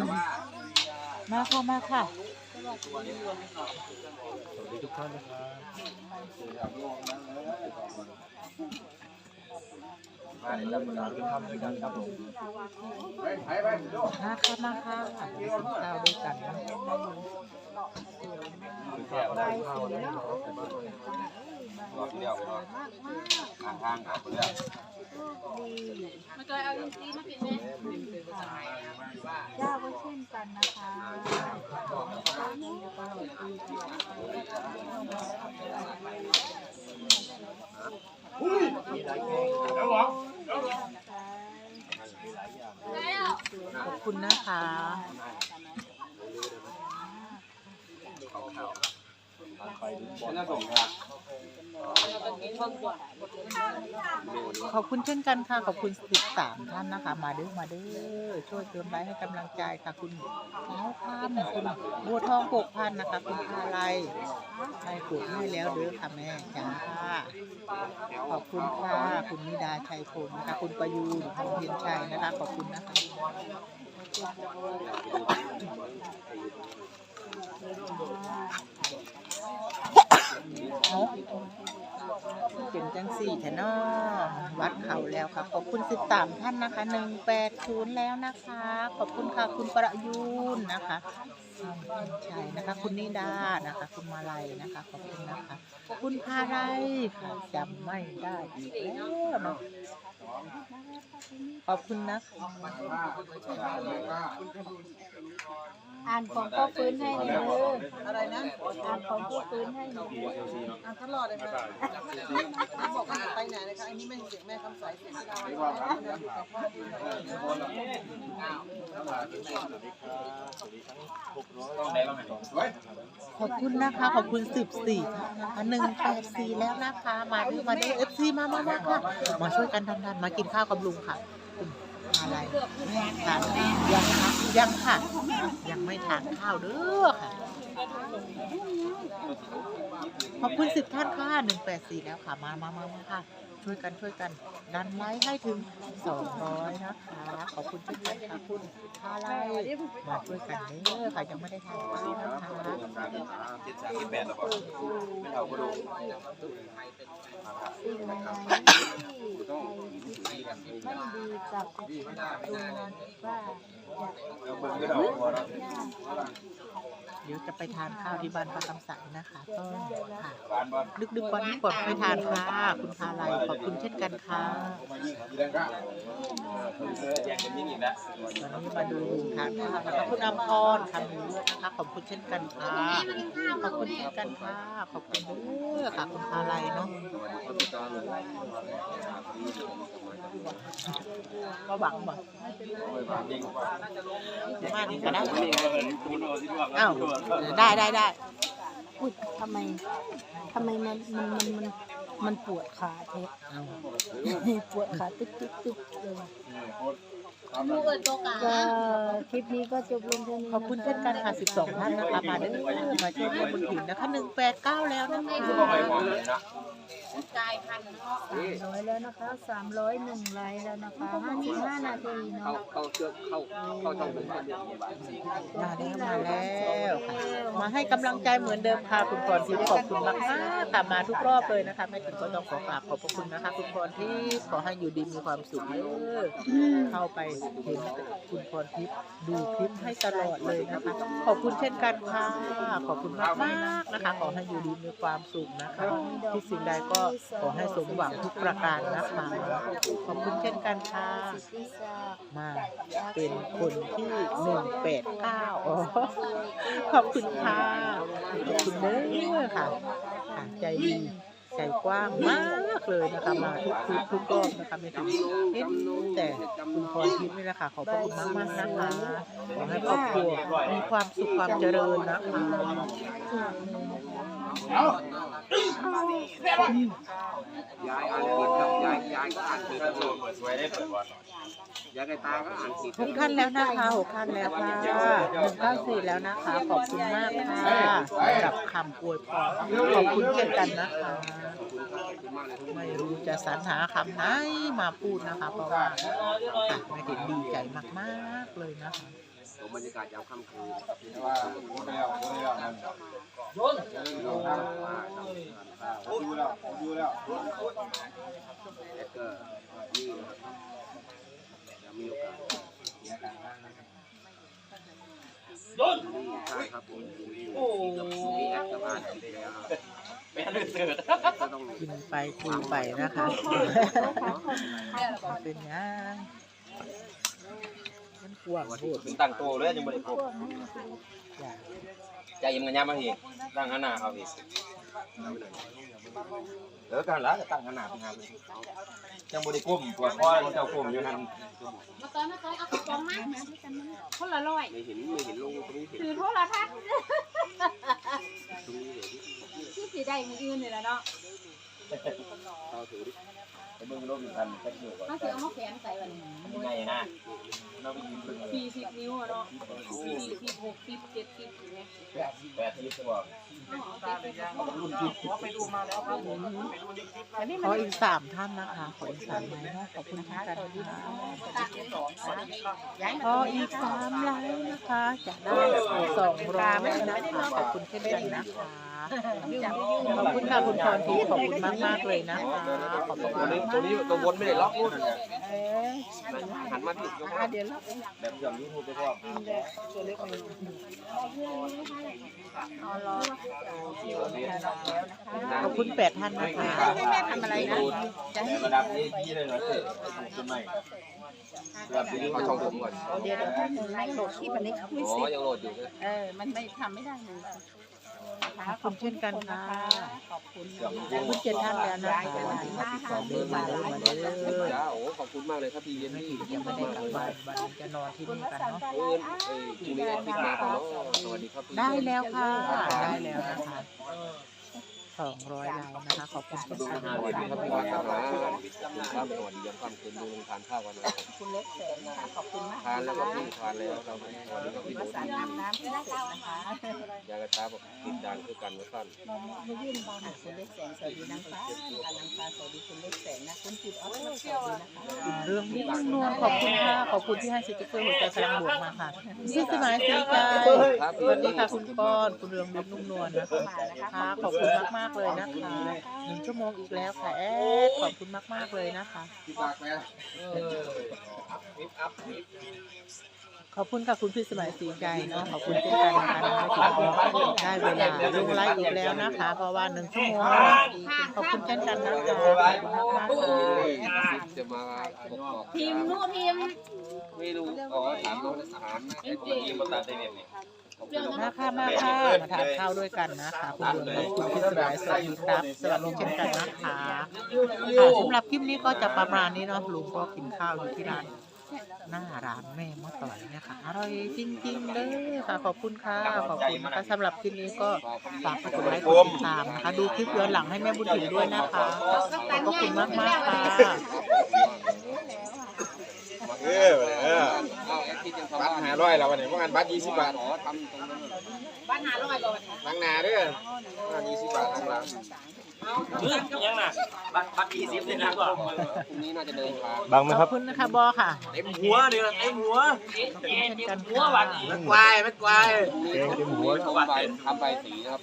มาค่ะมาค่ะสวัสดีทุกท่านนะครับมาในลำดับเป็นทำด้วยกันครับผมมาค่ะมาค่ะกินข้าวด้วยกันนะ แค่ว่าข้าวนะรอบที่แล้วก็ทางทางครับเรื่องมาจอเอาลินซีมาปิดไหมย่าก็เช่นกันนะคะขอบคุณนะคะ น่าส่งครับ ขอบคุณเช่นกันค่ะ ขอบคุณสิบสามท่านนะคะ มาเด้อมาเด้อช่วยเติมไลค์ให้กำลังใจค่ะคุณเท้าพันคุณบัวทองปกพันนะคะ คุณพาไลใครปลูกให้แล้วเด้อค่ะแม่จ้าขอบคุณค่ะ คุณนิดาชัยพงศ์นะคะ คุณประยูนคุณเพียรชัยนะคะ ขอบคุณนะคะ เป็นจังสี่แทนอวัดเขาแล้วค่ะ ขอบคุณสิบสามท่านนะคะหนึ่งแปดศูนย์แล้วนะคะ ขอบคุณค่ะคุณประยูนนะคะใช่นะคะ คุณนิดานะคะ คุณมาลัยนะคะ ขอบคุณนะคะ คุณพาไรค่ะจำไม่ได้อีกแล้วเนาะขอบคุณนะคะ อ่านของพ่อฟื้นให้หน่อยเด้ออะไรนะ อ่านของพ่อฟื้นให้หน่อยเด้ออ่านตลอดเลยค่ะบอกว่าไปไหนนะคะอันนี้ไม่เสียงแม่คำสายเสียงที่เราต้องได้บ้างไหมขอบคุณนะคะ ขอบคุณสิบสี่นะคะหนึ่งแปดสี่แล้วนะคะ มาด้วยมาด้วยเอฟซีมามามาค่ะ มาช่วยกันทำงานมากินข้าวกับลุงค่ะคุณ อะไรทานยังคะยังค่ะ ยังไม่ทานข้าวเด้อค่ะ ขอบคุณสิบท่านค่ะหนึ่งแปดสี่แล้วค่ะมามามามาค่ะ ช่วยกันช่วยกัน ดันไลค์ให้ถึงสองร้อยนะคะ ขอบคุณเช่นกันค่ะคุณพาไลมาช่วยกันเด้อค่ะยังไม่ได้ทานข้าวนะคะเจ็ดสามสิบแปดแล้วก็ไม่เท่าก็ดู สิ่งไม่ดีกับตรงนั้นว่าอยากแล้ว เบิ่งก็เท่าพอแล้วเดี๋ยวจะไปทานข้าวที่บ้านพระคำใสนะคะต้นค่ะหวานบอลดึกๆวันนี้ก่อนไปทานค่ะคุณพาไลขอบคุณเช่นกันค่ะแยกกันยิ่งอีกแล้ววันนี้มาดูทานข้าวนะคะคุณอมพรคำนี้นะคะขอบคุณเช่นกันค่ะขอบคุณเช่นกันค่ะขอบคุณด้วยค่ะคุณพาไลเนาะก็หวังบ่มาดีก็ได้อ้าวได้ได้ได้อุ้ยทำไมทำไมมันมันมันมันมันปวดขาเทปปวดขาตึ๊กตึ๊กตึ๊กเลย ลูกเอิญโตกาก็คลิปนี้ก็จบลงเท่านี้ขอบคุณเช่นกันค่ะ 12 ท่านนะคะ มาเด้อมาช่วยแม่บุญถิ่นนะคะ 189 แล้วนะคะกายพันธุ์สามร้อยแล้วนะคะสามร้อยหนึ่งไลค์แล้วนะคะห้าสิบห้านาทีเนาะเข้าเชือกเข้าเข้าช่องเป็นคนมาแล้วมาแล้วค่ะมาให้กำลังใจเหมือนเดิมค่ะคุณพรทิพย์ขอบคุณมากมากๆค่ะมาทุกรอบเลยนะคะแม่ถึงก็ต้องขอกราบขอบพระคุณนะคะ คุณพรทิพย์ขอให้อยู่ดีมีความสุขเด้อเข้าไปเห็นคุณพรทิพย์ดูคลิปให้ตลอดเลยนะคะ ขอบคุณเช่นกันค่ะ ขอบคุณมากมากนะคะ ขอให้อยู่ดีมีความสุขนะคะที่สิ่งใดก็ขอให้สมหวังทุกประการนะคะ ขอบคุณเช่นกันค่ะ มาเป็นคนที่หนึ่งแปดเก้าขอบคุณค่ะ ขอบคุณเด้อค่ะ ใจดี ใจกว้างมากเลยนะคะมาทุกทุกทุกรอบนะคะไม่ถึงเห็นแต่คุณพรทิพย์นี่แหละค่ะขอบพระคุณมากมากนะคะขอให้ครอบครัวมีความสุขความเจริญนะคะ ยายอ่านผิดครับยายยายก็อ่านผิดถ้าถูกสวยได้เปิดบอลยายไก่ตาก็อ่านผิดหกท่านแล้วนะคะหกท่านแล้วค่ะหนึ่งเก้าสี่แล้วนะคะ ขอบคุณมากค่ะสำหรับคำอวยพรขอบคุณเช่นกันนะคะ ไม่รู้จะสรรหาคำไหนมาพูดนะคะ เพราะว่าค่ะไม่ถึงดีใจมากๆเลยนะคะ สมบรรยากาศยามค่ำคืนว่าพูดแล้วพูดแล้วนั่นเราทำมาทำข้าวพูดแล้วพูดแล้วแล้วก็นี่นะครับจะมีโอกาสใช่ครับผมโอ้กับซีแอดกับอาร์ตแล้วก็ต้องกินไปคุยไปนะคะเป็นยัง มันกว้างโพูดเป็นตั้งโตเลยยังไม่ได้ครบจ้ะใจเย็นกันยามมาพี่ตั้งขนาดเขาพี่เออการละตั้งขนาดงานยังบริก้มปวดคอเจ้าก้มอยู่นั่นมาตอนนั้นเอากระป๋องมาคนละร้อยไม่เห็นไม่เห็นลงตรงนี้เห็นถือโทรทัศน์ตรงนี้เห็นที่สีได้มืออื่นนี่แหละเนาะเขาถือไอ้ เบิ่งรถอยู่กันแค่อยู่ก่อนเขาจะเอามาแขวนใส่วันนี้ยังไงนะเราไปยืนเบิ่งเลยสี่สิบนิ้วอะเนาะสี่สิบหกสิบเจ็ดสิบอย่างเงี้ยแปดที่จะบอกรุ่นที่ขออีกสามท่านนะคะ ขออีกสามไลน์เนาะขอบคุณที่กันนะคะขออีกสามไลน์นะคะจะได้สองร้อยนะคะขอบคุณเช่นกันนะคะ ขอบคุณค่ะคุณพรทิพย์ขอบคุณมากมากๆเลยนะคะขอบคุณตัวนี้ตัวนี้ตัวบนไม่ได้ล็อกรุ่นเอ๊ะหันมาที่กอะเดี๋ยวเราแบบอย่างยูทูบไปพ่อขอบคุณแปดท่านนะคะแม่ทำอะไรนะจะให้ระดับนี้ยี่เลยเหรอเสร็จต้นไม้ระดับนี้เขาช่องผมก่อนเดี๋ยวเดี๋ยวถ้าหนูไล่โหลดคลิปอันนี้คุยอ๋อสิยังโหลดอยู่เลยเออมันไม่ทำไม่ได้เลย ขอบคุณเช่นกันค่ะขอบคุณขอบคุณเจ็ดท่านแล้วนะคะสองเดือนมาเด้อมาเด้อจ้าโอ้ขอบคุณมากเลยครับพี่เย็นไม่นี่ถึงยังไม่ได้กลับบ้านวันนี้จะนอนที่นี่กันเนาะเอิญเอ้ยพรุ่งนี้อาทิตย์มาก่อนเนาะสวัสดีครับพี่ได้แล้วค่ะได้แล้วนะคะ สองร้อยไลน์นะคะ ขอบคุณทุกดูท่านอาหารนะดีครับคะพี่วานอาหารครับสวัสดียังความคืนดูทานข้าวกันนะครับคุณเล็กแสนนะคะขอบคุณมากทานแล้วก็พี่ทานแล้วเราสวัสดีครับพี่ภาดูษาน้ำน้ำที่เสร็จนะคะยากระตาบอกติดดานคือกันไว้สั้นมายื่นบอลคุณเล็กแสนสวัสดีนางฟ้าอ่านางฟ้าสวัสดีคุณเล็กแสนนะคุณจิตออสสวัสดีนะคะคุณเรื่องนี้นวลขอบคุณค่ะขอบคุณที่ให้สติ๊กเกอร์หัวใจพลังบวกมาค่ะชื่อสมัยสีใจสวัสดีค่ะคุณก้อนคุณเรืองรุ่นุ่มนวลนะคะค่ะขอบคุณมากๆเลยนะคะหนึ่งชั่วโมงอีกแล้วค่ะแอดขอบคุณมากๆเลยนะคะพี่ปากแม่เออขอบคุณค่ะคุณพี่สมัยสีใจเนาะขอบคุณเช่นกันนะคะน้องไม่ถึงได้เวลาลงไลฟ์อีกแล้วนะคะ เพราะว่าหนึ่งชั่วโมงแล้วขอบคุณเช่นกันนะคะขอบคุณมากๆค่ะจะมาบอกทีมนู่นทีมไม่รู้อ๋อถามน้องถามไอ้คนที่มาตัดได้เนี่ยเรื่อง มานั้นค่ะมาค่ะมาทานข้าวด้วยกันนะคะคุณลุงและคุณพี่สมัยสวัสดีครับสวัสดีเช่นกันนะคะค่ะสำหรับคลิปนี้ก็จะประมาณนี้เนาะลุงก็กินข้าวอยู่ที่ร้านหน้าร้านแม่มะต่อยนะคะอร่อยจริงๆเลยค่ะขอบคุณค่ะขอบคุณนะคะสำหรับคลิปนี้ก็ฝากกดไลค์กดติดตามนะคะดูคลิปย้อนหลังให้แม่บุญถึงด้วยนะคะขอบพระคุณมากมากๆค่ะเออ บัตรห้าร้อยแล้ววันนี้พวกงานบัตรยี่สิบบาทขอทำตรงนั้นบ้านหาร้อยก่อนล้างหนาเด้อบัตรยี่สิบบาทล้างหลังยังน่ะบัตรบัตรยี่สิบนี่นะก่อนพรุ่งนี้น่าจะเดินทางบังไหมขคอรับบคุณนะคะบอค่ะเต็มหัวเดือนเต็มหัวขอบคุณเช่นกันหัวค่ะบัตรไม่ควายไม่ควายพรุ่งนี้ทำใบทำใบสีนะครับ